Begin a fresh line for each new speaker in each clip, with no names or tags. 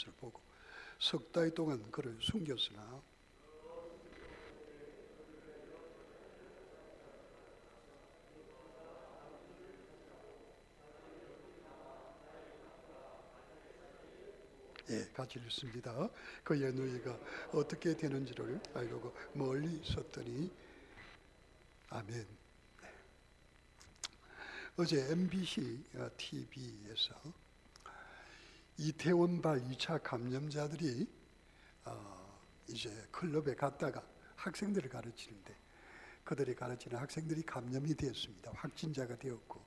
것을 보고 석 달 동안 그를 숨겼으나 예, 같이 읽습니다. 그의 너희가 어떻게 되는지를 알려고 멀리 섰더니 아멘. 네. 어제 MBC TV에서 이태원발 2차 감염자들이 어, 이제 클럽에 갔다가 학생들을 가르치는데 그들이 가르치는 학생들이 감염이 되었습니다. 확진자가 되었고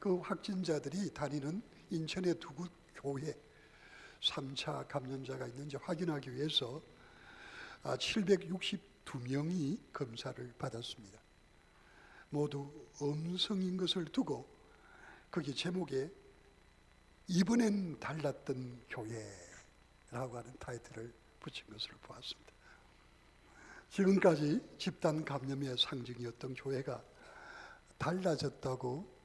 그 확진자들이 다니는 인천의 두구 교회 3차 감염자가 있는지 확인하기 위해서 762명이 아, 검사를 받았습니다. 모두 음성인 것을 두고 거기 제목에 이번엔 달랐던 교회라고 하는 타이틀을 붙인 것을 보았습니다. 지금까지 집단 감염의 상징이었던 교회가 달라졌다고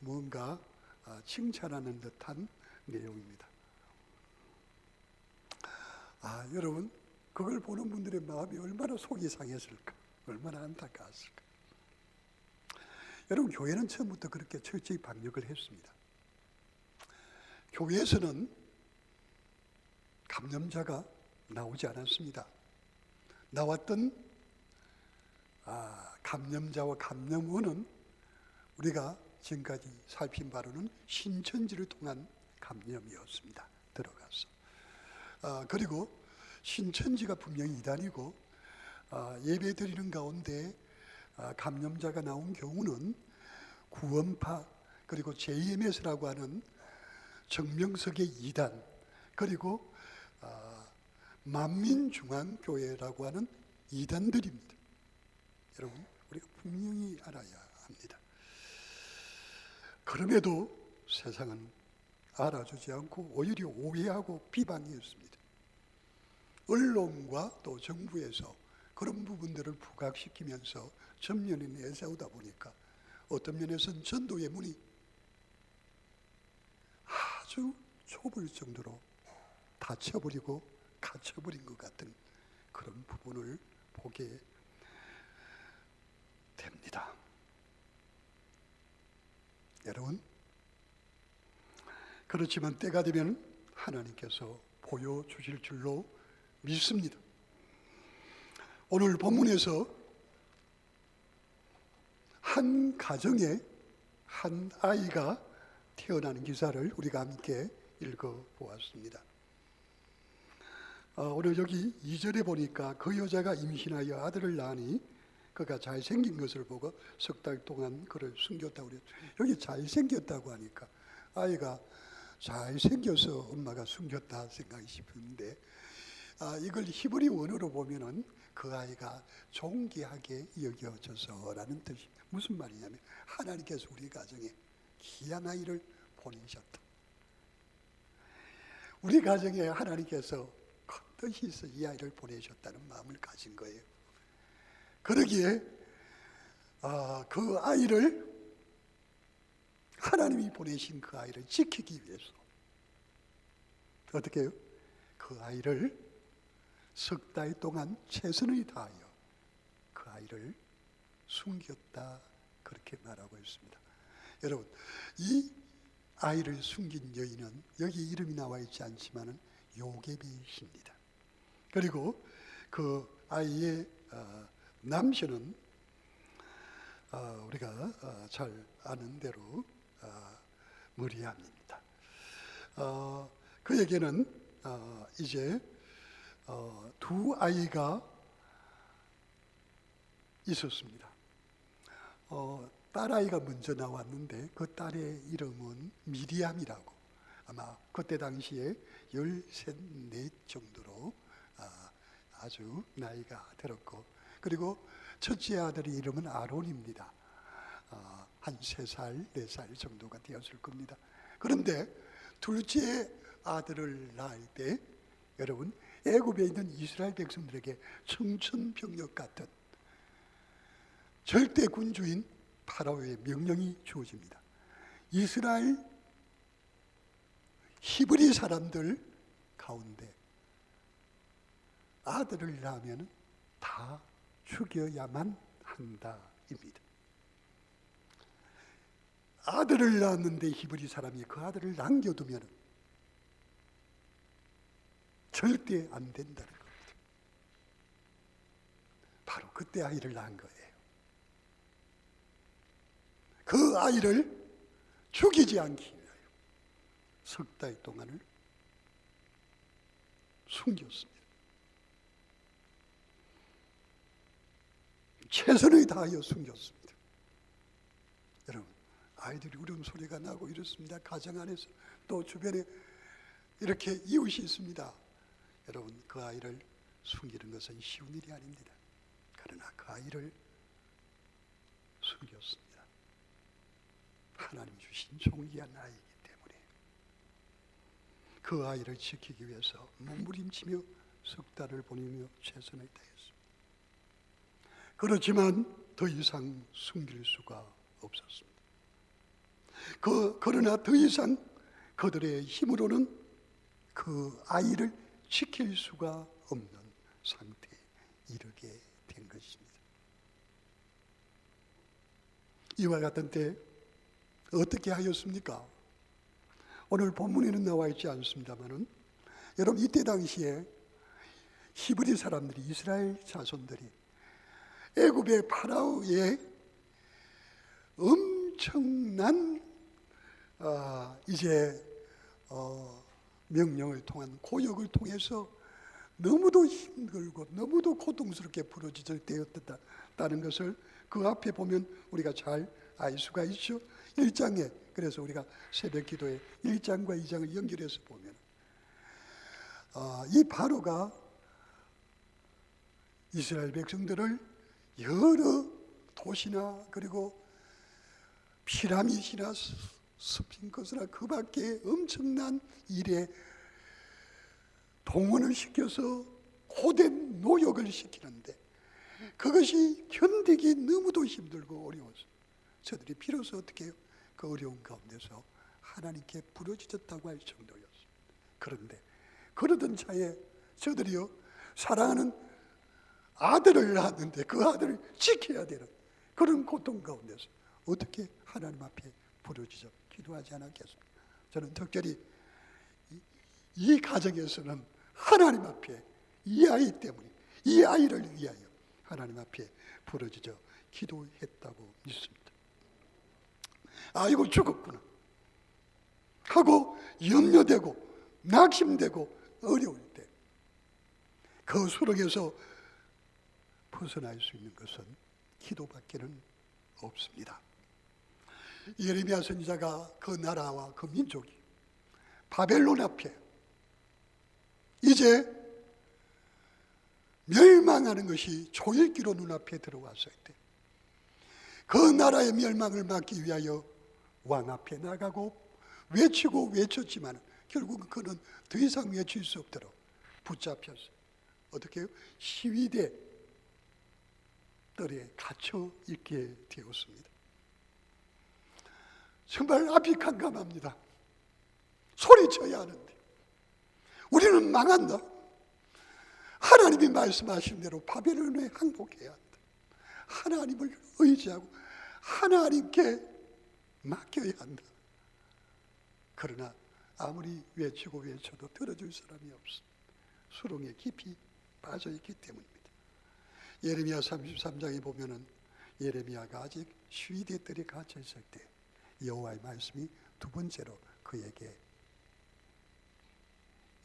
뭔가 아, 칭찬하는 듯한 내용입니다. 아, 여러분, 그걸 보는 분들의 마음이 얼마나 속이 상했을까? 얼마나 안타까웠을까? 여러분, 교회는 처음부터 그렇게 철저히 방역을 했습니다. 교회에서는 감염자가 나오지 않았습니다. 나왔던 아, 감염자와 감염원은 우리가 지금까지 살핀 바로는 신천지를 통한 감염이었습니다. 들어가서. 아, 그리고 신천지가 분명히 이단이고 아, 예배 드리는 가운데 아, 감염자가 나온 경우는 구원파 그리고 JMS라고 하는 정명석의 이단 그리고 아, 만민중앙교회라고 하는 이단들입니다. 여러분 우리가 분명히 알아야 합니다. 그럼에도 세상은 알아주지 않고 오히려 오해하고 비방했습니다. 언론과 또 정부에서 그런 부분들을 부각시키면서 전면에 내세우다 보니까 어떤 면에서는 전도의 문이 아주 좁을 정도로 닫혀버리고 갇혀버린 것 같은 그런 부분을 보게 됩니다. 여러분, 그렇지만 때가 되면 하나님께서 보여주실 줄로 믿습니다. 오늘 본문에서 한 가정에 한 아이가 태어나는 기사를 우리가 함께 읽어 보았습니다. 어, 오늘 여기 2절에 보니까 그 여자가 임신하여 아들을 낳으니 그가 잘생긴 것을 보고 석 달 동안 그를 숨겼다고 그랬 여기 잘생겼다고 하니까 아이가 잘생겨서 엄마가 숨겼다 생각이 싶은데 아, 이걸 히브리 원어로 보면은 그 아이가 존귀하게 여겨져서라는 뜻이 무슨 말이냐면 하나님께서 우리 가정에 귀한 아이를 보내셨다. 우리 가정에 하나님께서 큰 뜻이 있어 이 아이를 보내셨다는 마음을 가진 거예요. 그러기에 아, 그 아이를 하나님이 보내신 그 아이를 지키기 위해서 어떻게 해요? 그 아이를 석 달 동안 최선을 다하여 그 아이를 숨겼다 그렇게 말하고 있습니다. 여러분 이 아이를 숨긴 여인은 여기 이름이 나와 있지 않지만은 요게벳입니다. 그리고 그 아이의 어, 남편은 어, 우리가 어, 잘 아는 대로 어, 머리암입니다. 어, 그에게는 어, 이제 어, 두 아이가 있었습니다. 어, 딸아이가 먼저 나왔는데 그 딸의 이름은 미리암이라고 아마 그때 당시에 열셋 넷 정도로 아, 아주 나이가 들었고 그리고 첫째 아들의 이름은 아론입니다. 어, 한세 살, 네살 정도가 되었을 겁니다. 그런데 둘째 아들을 낳을 때 여러분 애굽에 있는 이스라엘 백성들에게 청천벽력 같은 절대 군주인 파라오의 명령이 주어집니다. 이스라엘 히브리 사람들 가운데 아들을 낳으면 다 죽여야만 한다입니다. 아들을 낳았는데 히브리 사람이 그 아들을 남겨두면 절대 안 된다는 겁니다. 바로 그때 아이를 낳은 거예요. 그 아이를 죽이지 않기 위하여 석 달 동안을 숨겼습니다. 최선을 다하여 숨겼습니다. 여러분, 아이들이 울음소리가 나고 이렇습니다. 가정 안에서 또 주변에 이렇게 이웃이 있습니다. 여러분, 그 아이를 숨기는 것은 쉬운 일이 아닙니다. 그러나 그 아이를 숨겼습니다. 하나님 주신 종이한 아이이기 때문에 그 아이를 지키기 위해서 몸부림치며 석 달을 보내며 최선을 다했습니다. 그렇지만 더 이상 숨길 수가 없었습니다. 그, 그러나 더 이상 그들의 힘으로는 그 아이를 지킬 수가 없는 상태에 이르게 된 것입니다. 이와 같은 때 어떻게 하였습니까? 오늘 본문에는 나와 있지 않습니다만은 여러분 이때 당시에 히브리 사람들이 이스라엘 자손들이 애굽의 파라오의 엄청난 아, 이제 어, 명령을 통한 고역을 통해서 너무도 힘들고 너무도 고통스럽게 부러지질 때였다는 것을 그 앞에 보면 우리가 잘 알 수가 있죠. 1장에 그래서 우리가 새벽 기도에 1장과 2장을 연결해서 보면 어, 이 바로가 이스라엘 백성들을 여러 도시나 그리고 피라미드나 스핑크스나 그 밖에 엄청난 일에 동원을 시켜서 고된 노역을 시키는데 그것이 견디기 너무도 힘들고 어려워서 저들이 비로소 어떻게? 그 어려운 가운데서 하나님께 부러지졌다고 할 정도였습니다. 그런데 그러던 차에 저들이요 사랑하는 아들을 낳았는데 그 아들을 지켜야 되는 그런 고통 가운데서 어떻게 하나님 앞에 부러지죠 기도하지 않았겠습니까? 저는 특별히 이, 이 가정에서는 하나님 앞에 이 아이 때문에 이 아이를 위하여 하나님 앞에 부러지죠 기도했다고 믿습니다. 아이고 죽었구나 하고 염려되고 낙심되고 어려울 때 그 수렁에서 벗어날 수 있는 것은 기도밖에는 없습니다. 예레미야 선지자가 그 나라와 그 민족이 바벨론 앞에 이제 멸망하는 것이 조일기로 눈앞에 들어왔을 때 그 나라의 멸망을 막기 위하여 왕 앞에 나가고 외치고 외쳤지만 결국은 그는 더 이상 외칠 수 없도록 붙잡혔어요. 어떻게 해요? 시위대 뜰에 갇혀 있게 되었습니다. 정말 앞이 캄캄합니다. 소리쳐야 하는데 우리는 망한다. 하나님이 말씀하신 대로 바벨론에 항복해야 한다. 하나님을 의지하고 하나님께 맡겨야 한다. 그러나 아무리 외치고 외쳐도 들어줄 사람이 없어. 수렁에 깊이 빠져 있기 때문입니다. 예레미야 33장에 보면은 예레미야가 아직 쉬대들이 갇혀 있을 때 여호와의 말씀이 두 번째로 그에게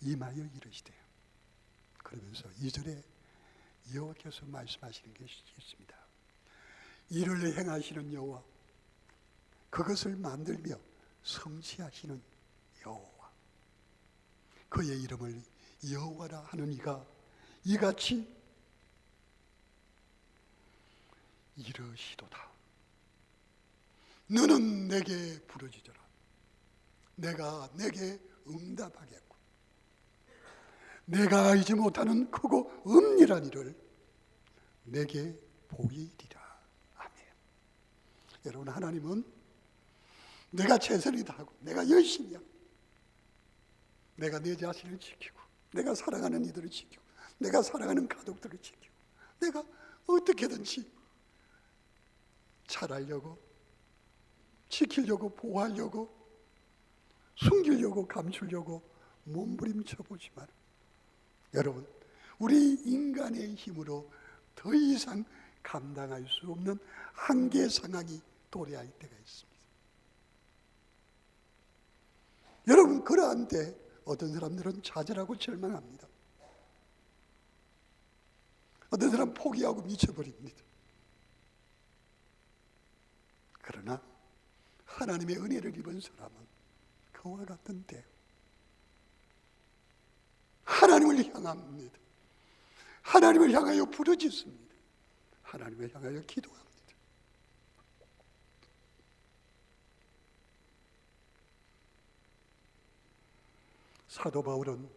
임하여 이르시대요. 그러면서 이절에 여호와께서 말씀하시는 것이 있습니다. 이를 행하시는 여호와 그것을 만들며 성취하시는 여호와 그의 이름을 여호와라 하는 이가 이같이 이르시도다. 너는 내게 부르짖어라. 내가 내게 응답하겠고, 내가 알지 못하는 크고 은밀한 일을 내게 보이리라. 아멘. 여러분 하나님은 내가 최선을 다하고 내가 열심히 하고 내가 내 자신을 지키고 내가 사랑하는 이들을 지키고 내가 사랑하는 가족들을 지키고 내가 어떻게든지 잘하려고 지키려고 보호하려고 숨기려고 감추려고 몸부림쳐 보지만 여러분 우리 인간의 힘으로 더 이상 감당할 수 없는 한계 상황이 도래할 때가 있습니다. 여러분 그러한 때 어떤 사람들은 좌절하고 절망합니다. 어떤 사람 포기하고 미쳐버립니다. 그러나 하나님의 은혜를 입은 사람은 그와 같은 때 하나님을 향합니다. 하나님을 향하여 부르짖습니다. 하나님을 향하여 기도합니다. 사도 바울은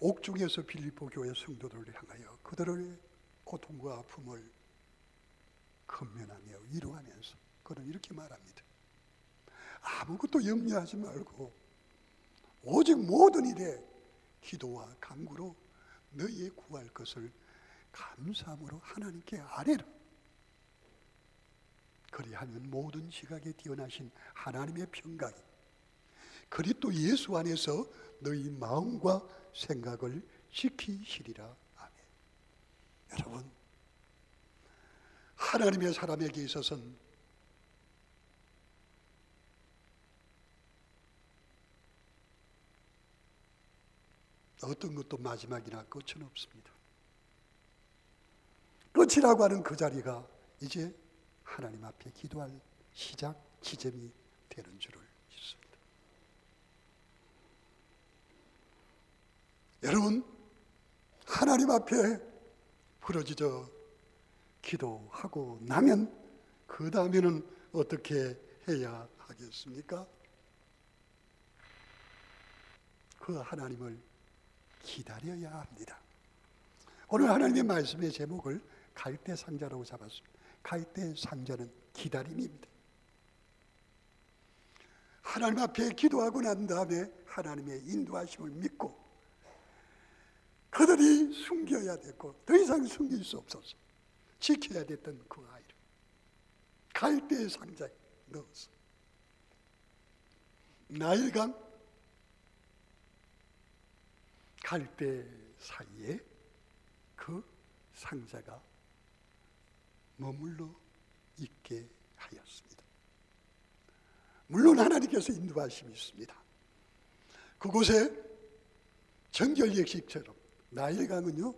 옥중에서 빌립보 교회 성도들을 향하여 그들의 고통과 아픔을 건면하며 위로하면서 그는 이렇게 말합니다. 아무것도 염려하지 말고 오직 모든 일에 기도와 간구로 너희의 구할 것을 감사함으로 하나님께 아뢰라. 그리하면 모든 지각에 뛰어나신 하나님의 평강이 그리스도 예수 안에서 너희 마음과 생각을 지키시리라. 아멘. 여러분, 하나님의 사람에게 있어서는 어떤 것도 마지막이나 끝은 없습니다. 끝이라고 하는 그 자리가 이제 하나님 앞에 기도할 시작 지점이 되는 줄을 믿습니다. 여러분, 하나님 앞에 부러지져 기도하고 나면 그 다음에는 어떻게 해야 하겠습니까? 그 하나님을 기다려야 합니다. 오늘 하나님의 말씀의 제목을 갈대 상자라고 잡았습니다. 갈대 상자는 기다림입니다. 하나님 앞에 기도하고 난 다음에 하나님의 인도하심을 믿고 그들이 숨겨야 됐고 더 이상 숨길 수 없어서 지켜야 됐던 그 아이를 갈대 상자에 넣어서 나일강 갈대 사이에 그 상자가 머물러 있게 하였습니다. 물론 하나님께서 인도하심이 있습니다. 그곳에 정결 예식처럼 나일 강은요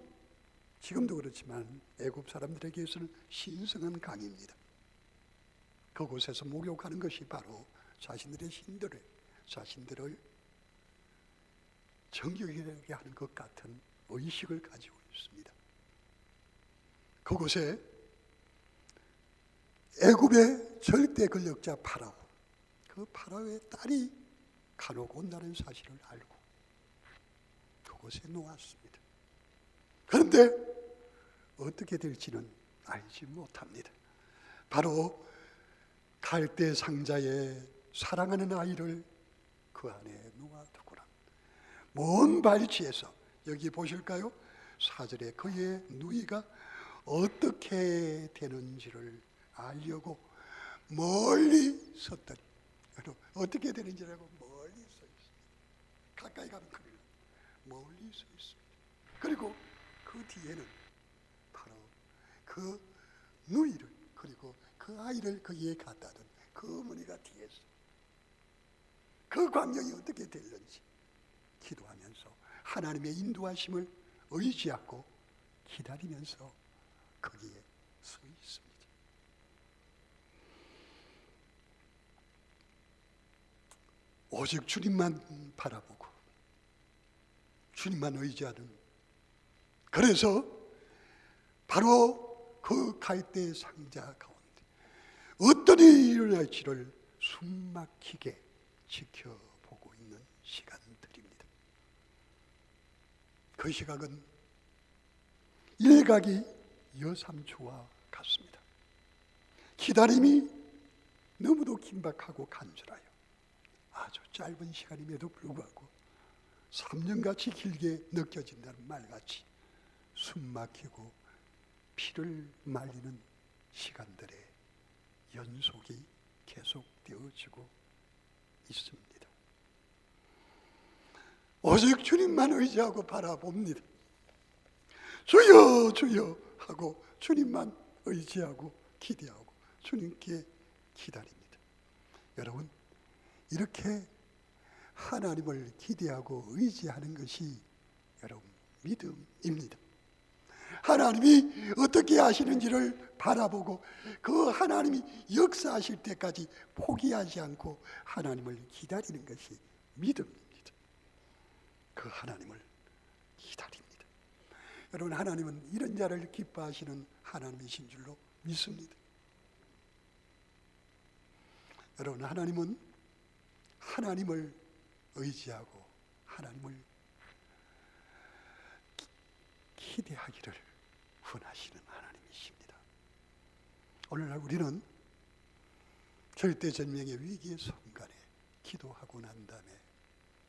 지금도 그렇지만 애굽 사람들에게서는 신성한 강입니다. 그곳에서 목욕하는 것이 바로 자신들의 신들을 자신들을 정결하게 하는 것 같은 의식을 가지고 있습니다. 그곳에 애굽의 절대 권력자 파라오, 그 파라오의 딸이 간혹 온다는 사실을 알고 그곳에 놓았습니다. 그런데 어떻게 될지는 알지 못합니다. 바로 갈대 상자에 사랑하는 아이를 그 안에 놓아두고라. 먼 발치에서 여기 보실까요? 사절에 그의 누이가 어떻게 되는지를 알려고 멀리 섰더니 어떻게 되는지라고 멀리 서 있습니다. 가까이 가면 큰일 나. 멀리 서 있습니다. 그리고 그 뒤에는 바로 그 누이를 그리고 그 아이를 거기에 갖다 둔 그 어머니가 뒤에서 그 광경이 어떻게 될는지 기도하면서 하나님의 인도하심을 의지하고 기다리면서 거기에 서 있습니다. 오직 주님만 바라보고 주님만 의지하는 그래서 바로 그 갈대 상자 가운데 어떤 일이 일어날지를 숨막히게 지켜보고 있는 시간들입니다. 그 시각은 일각이 여삼초와 같습니다. 기다림이 너무도 긴박하고 간절하여 아주 짧은 시간임에도 불구하고 3년같이 길게 느껴진다는 말같이 숨 막히고 피를 말리는 시간들의 연속이 계속되어지고 있습니다. 오직 주님만 의지하고 바라봅니다. 주여 주여 하고 주님만 의지하고 기대하고 주님께 기다립니다. 여러분 이렇게 하나님을 기대하고 의지하는 것이 여러분 믿음입니다. 하나님이 어떻게 하시는지를 바라보고 그 하나님이 역사하실 때까지 포기하지 않고 하나님을 기다리는 것이 믿음입니다. 그 하나님을 기다립니다. 여러분 하나님은 이런 자를 기뻐하시는 하나님이신 줄로 믿습니다. 여러분 하나님은 하나님을 의지하고 하나님을 기대하기를 원하시는 하나님이십니다. 오늘날 우리는 절대 전명의 위기의 순간에 기도하고 난 다음에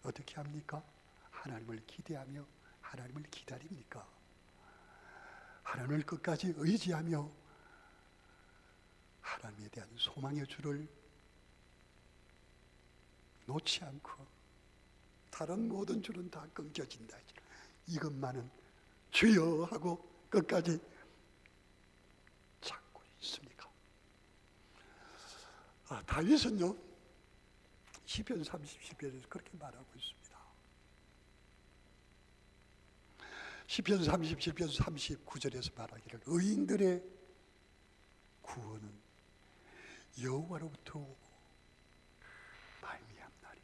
어떻게 합니까? 하나님을 기대하며 하나님을 기다립니까? 하나님을 끝까지 의지하며 하나님에 대한 소망의 줄을 놓지 않고 다른 모든 줄은 다 끊겨진다. 이것만은 주여 하고 끝까지 찾고 있습니까? 아, 다윗은요 시편 30편에서 그렇게 말하고 있습니다. 시편 37편 39절에서 말하기를 의인들의 구원은 여호와로부터 말미암나니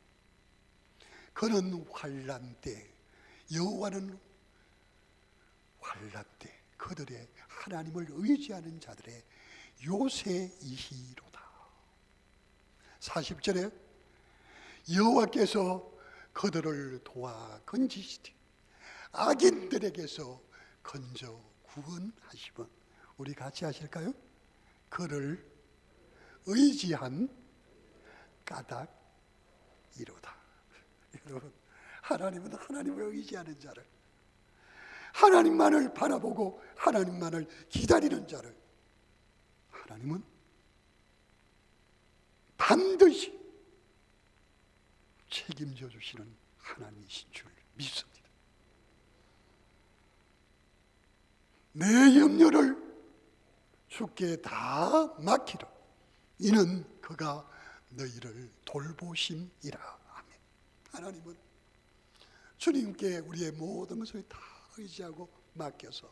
그는 환란 때 여호와는 환란 때 그들의 하나님을 의지하는 자들의 요새이시로다. 40절에 여호와께서 그들을 도와 건지시되 악인들에게서 건져 구원하시면 우리 같이 하실까요? 그를 의지한 까닭이로다. 여러분, 하나님은 하나님을 의지하는 자를 하나님만을 바라보고 하나님만을 기다리는 자를 하나님은 반드시 책임져 주시는 하나님이신 줄 믿습니다. 내 염려를 주께 다 맡기라. 이는 그가 너희를 돌보심이라. 하나님은 주님께 우리의 모든 것을 다 의지하고 맡겨서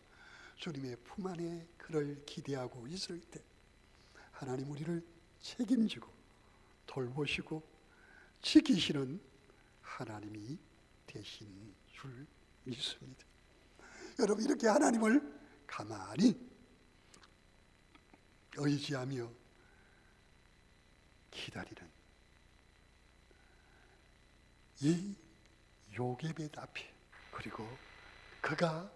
주님의 품 안에 그를 기대하고 있을 때 하나님 우리를 책임지고 돌보시고 지키시는 하나님이 되신 줄 믿습니다. 여러분 이렇게 하나님을 가만히 의지하며 기다리는 이 요괴벳 앞에 그리고 그가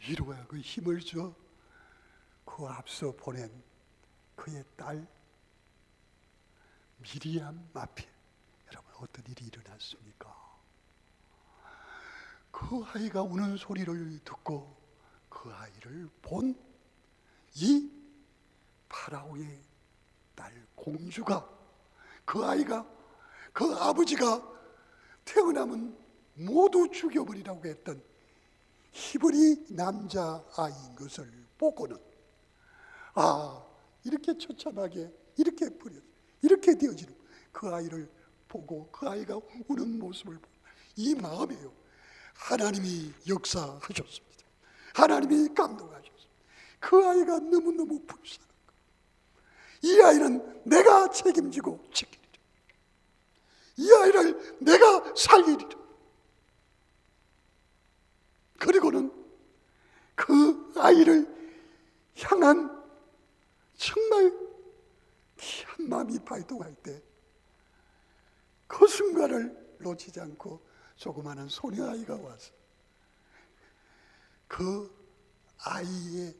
위로와 그 힘을 줘 그 앞서 보낸 그의 딸 미리암 앞에 여러분 어떤 일이 일어났습니까? 그 아이가 우는 소리를 듣고 그 아이를 본 이 파라오의 딸 공주가 그 아이가 그 아버지가 태어나면 모두 죽여버리라고 했던 히브리 남자 아이인 것을 보고는 아 이렇게 처참하게 이렇게 버려 이렇게 되어지는 그 아이를 보고 그 아이가 우는 모습을 보고 이 마음에요 하나님이 역사하셨습니다. 하나님이 감동하셨습니다. 그 아이가 너무너무 불쌍한 거이 아이는 내가 책임지고 지키리라. 이 아이를 내가 살리리라. 그리고는 그 아이를 향한 정말 귀한 마음이 발동할 때 그 순간을 놓치지 않고 조그마한 소녀 아이가 와서 그 아이의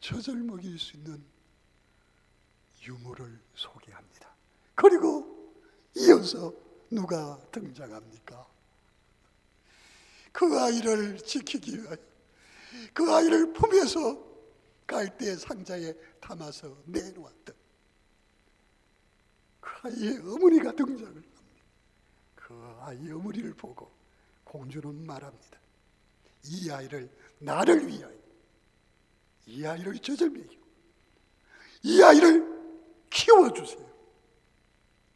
젖을 먹일 수 있는 유물을 소개합니다. 그리고 이어서 누가 등장합니까? 그 아이를 지키기 위하여 그 아이를 품에서 갈대 상자에 담아서 내놓았던 그 아이의 어머니가 등장을 합니다. 그 아이의 어머니를 보고 공주는 말합니다. 이 아이를 나를 위하여 이 아이를 젖을 먹이고 이 아이를 키워주세요.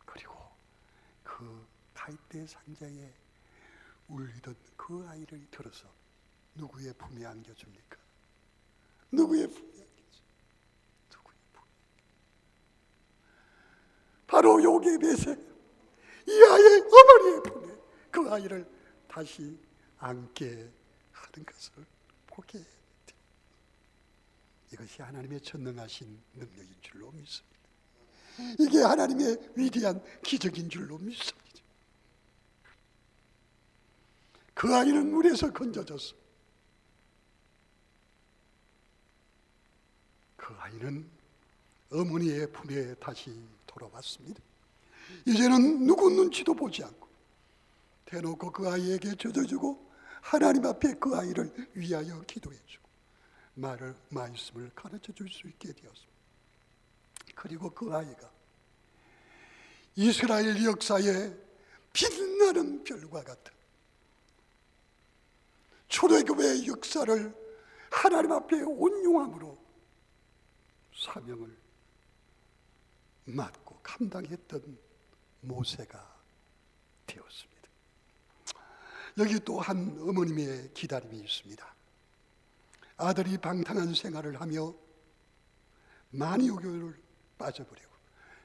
그리고 그 갈대 상자에 울리던 그 아이를 들어서 누구의 품에 안겨줍니까? 누구의 품에 안겨줘? 누구의 품에? 바로 요게벳의 이 아이의 어머니의 품에 그 아이를 다시 안게 하는 것을 보게. 이것이 하나님의 전능하신 능력인 줄로 믿습니다. 이게 하나님의 위대한 기적인 줄로 믿습니다. 그 아이는 물에서 건져졌어. 그 아이는 어머니의 품에 다시 돌아왔습니다. 이제는 누구 눈치도 보지 않고 대놓고 그 아이에게 젖어주고 하나님 앞에 그 아이를 위하여 기도해주고 말을 말씀을 가르쳐 줄 수 있게 되었습니다. 그리고 그 아이가 이스라엘 역사에 빛나는 별과 같은 초대교회의 역사를 하나님 앞에 온용함으로 사명을 맡고 감당했던 모세가 되었습니다. 여기 또 한 어머님의 기다림이 있습니다. 아들이 방탕한 생활을 하며 만이교를 빠져버리고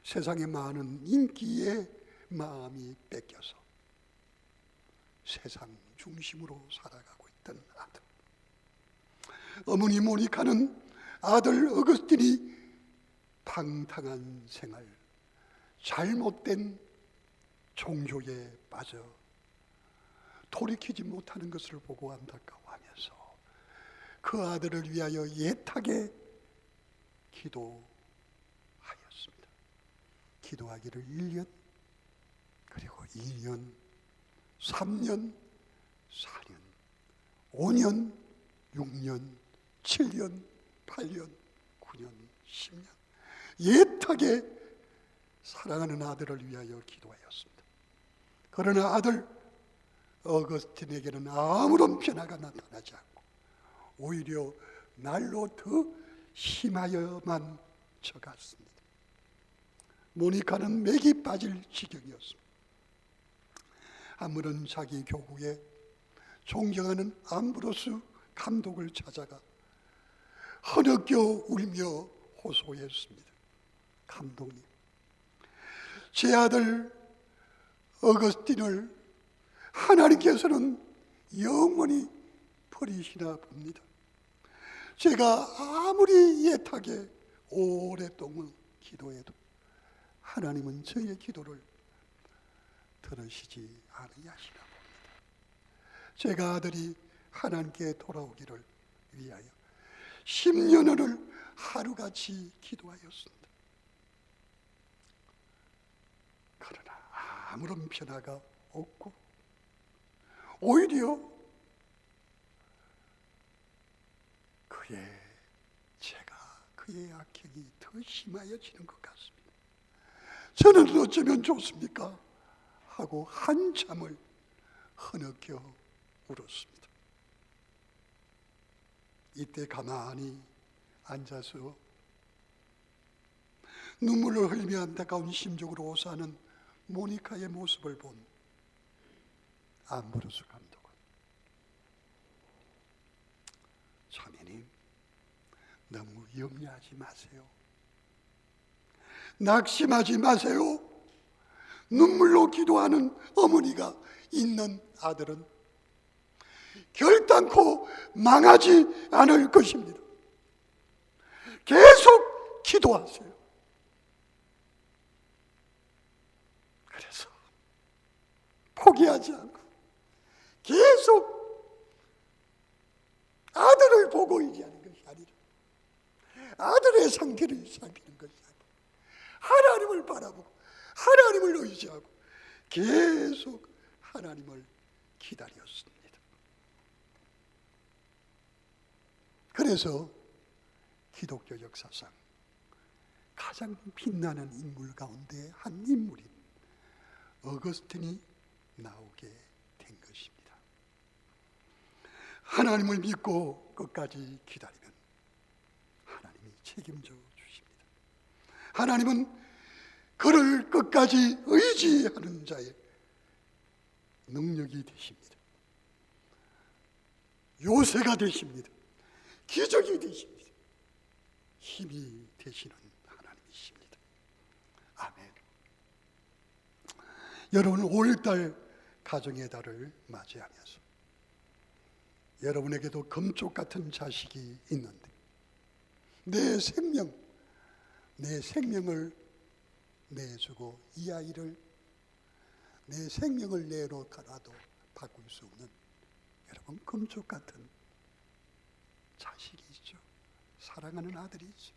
세상에 많은 인기에 마음이 뺏겨서 세상 중심으로 살아가고 있 던 아들. 어머니 모니카는 아들 어거스틴이 방탕한 생활, 잘못된 종교에 빠져 돌이키지 못하는 것을 보고 안타까워하면서 그 아들을 위하여 예탁에 기도하였습니다. 기도하기를 1년, 그리고 2년, 3년, 4년, 5년, 6년, 7년, 8년, 9년, 10년 예탁에 사랑하는 아들을 위하여 기도하였습니다. 그러나 아들 어거스틴에게는 아무런 변화가 나타나지 않고 오히려 날로 더 심하여만 쳐갔습니다. 모니카는 맥이 빠질 지경이었습니다. 아무런 자기 교국에 존경하는 암브로스 감독을 찾아가 허덕여 울며 호소했습니다. 감독님, 제 아들 어거스틴을 하나님께서는 영원히 버리시나 봅니다. 제가 아무리 예탁에 오랫동안 기도해도 하나님은 저의 기도를 들으시지 않으시나. 제가 아들이 하나님께 돌아오기를 위하여 10년을 하루같이 기도하였습니다. 그러나 아무런 변화가 없고 오히려 그의 제가 그의 악행이 더 심하여지는 것 같습니다. 저는 어쩌면 좋습니까? 하고 한참을 흐느껴 울었습니다. 이때 가만히 앉아서 눈물을 흘리며 안타까운 심적으로 오사하는 모니카의 모습을 본 암브로스 감독은 자매님 너무 염려하지 마세요. 낙심하지 마세요. 눈물로 기도하는 어머니가 있는 아들은 결단코 망하지 않을 것입니다. 계속 기도하세요. 그래서 포기하지 않고 계속 아들을 보고 얘기하는 것이 아니라 아들의 상태를 살피는 것이 아니라 하나님을 바라보고 하나님을 의지하고 계속 하나님을 기다렸습니다. 그래서 기독교 역사상 가장 빛나는 인물 가운데 한 인물인 어거스틴이 나오게 된 것입니다. 하나님을 믿고 끝까지 기다리면 하나님이 책임져 주십니다. 하나님은 그를 끝까지 의지하는 자의 능력이 되십니다. 요새가 되십니다. 기적이 되십니다. 힘이 되시는 하나님이십니다. 아멘. 여러분 5월달 가정의 달을 맞이하면서 여러분에게도 금쪽 같은 자식이 있는데 내 생명, 내 생명을 내주고 이 아이를 내 생명을 내놓더라도 바꿀 수 없는 여러분 금쪽 같은 자식이 있죠. 사랑하는 아들이 있죠.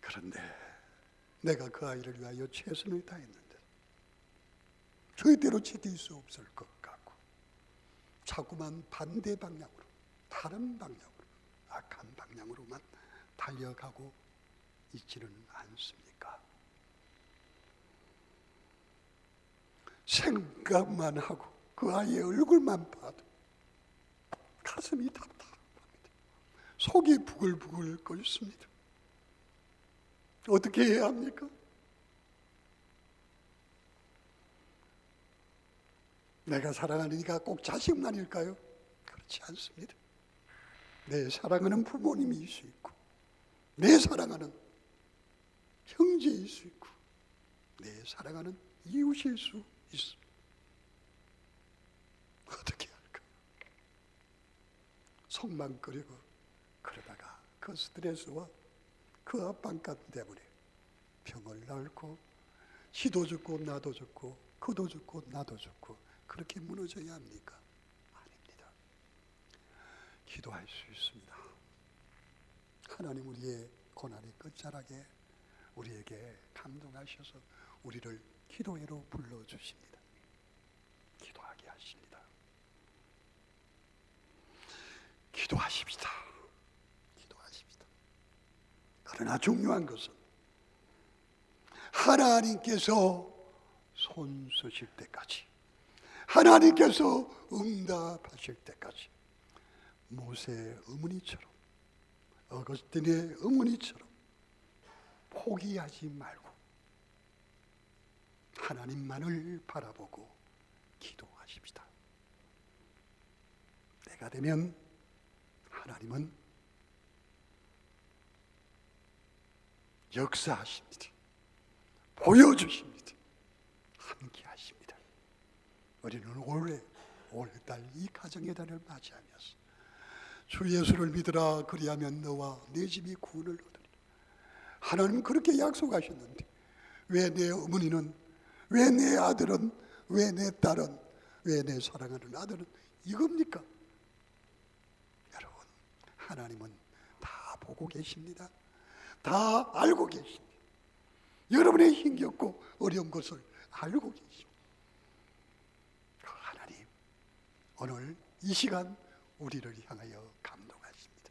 그런데 내가 그 아이를 위하여 최선을 다했는데 절대로 지킬 수 없을 것 같고 자꾸만 반대 방향으로 다른 방향으로 악한 방향으로만 달려가고 있지는 않습니까? 생각만 하고 그 아이의 얼굴만 봐도 가슴이 답답합니다. 속이 부글부글 끓습니다. 어떻게 해야 합니까? 내가 사랑하니까 꼭 자식만일까요? 그렇지 않습니다. 내 사랑하는 부모님일 수 있고, 내 사랑하는 형제일 수 있고, 내 사랑하는 이웃일 수 있습니다. 어떻게 할까? 속만 끓이고 그러다가 그 스트레스와 그 압박감 때문에 병을 낳고 시도 죽고 나도 죽고 그도 죽고 나도 죽고 그렇게 무너져야 합니까? 아닙니다. 기도할 수 있습니다. 하나님 우리의 고난의 끝자락에 우리에게 감동하셔서 우리를 기도회로 불러주십니다. 기도하게 하십니다. 기도하십시다. 기도하십시다. 그러나 중요한 것은 하나님께서 손 쓰실 때까지 하나님께서 응답하실 때까지 모세의 어머니처럼 어거스틴의 어머니처럼 포기하지 말고 하나님만을 바라보고 기도하십시다. 때가 되면 하나님은 역사하십니다. 보여주십니다. 함께 하십니다. 우리는 올해 올달 이 가정의 달을 맞이하면서 주 예수를 믿으라 그리하면 너와 내 집이 구원을 얻으리라. 하나님 그렇게 약속하셨는데 왜 내 어머니는 왜 내 아들은 왜 내 딸은 왜 내 사랑하는 아들은 이겁니까? 여러분 하나님은 다 보고 계십니다. 다 알고 계십니다. 여러분의 힘겹고 어려운 것을 알고 계십니다. 그 하나님 오늘 이 시간 우리를 향하여 감동하십니다.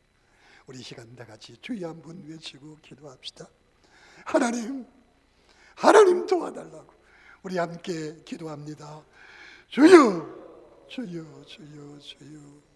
우리 이 시간 다 같이 주여 한번 외치고 기도합시다. 하나님, 하나님 도와달라고 우리 함께 기도합니다. 주여, 주여, 주여, 주여.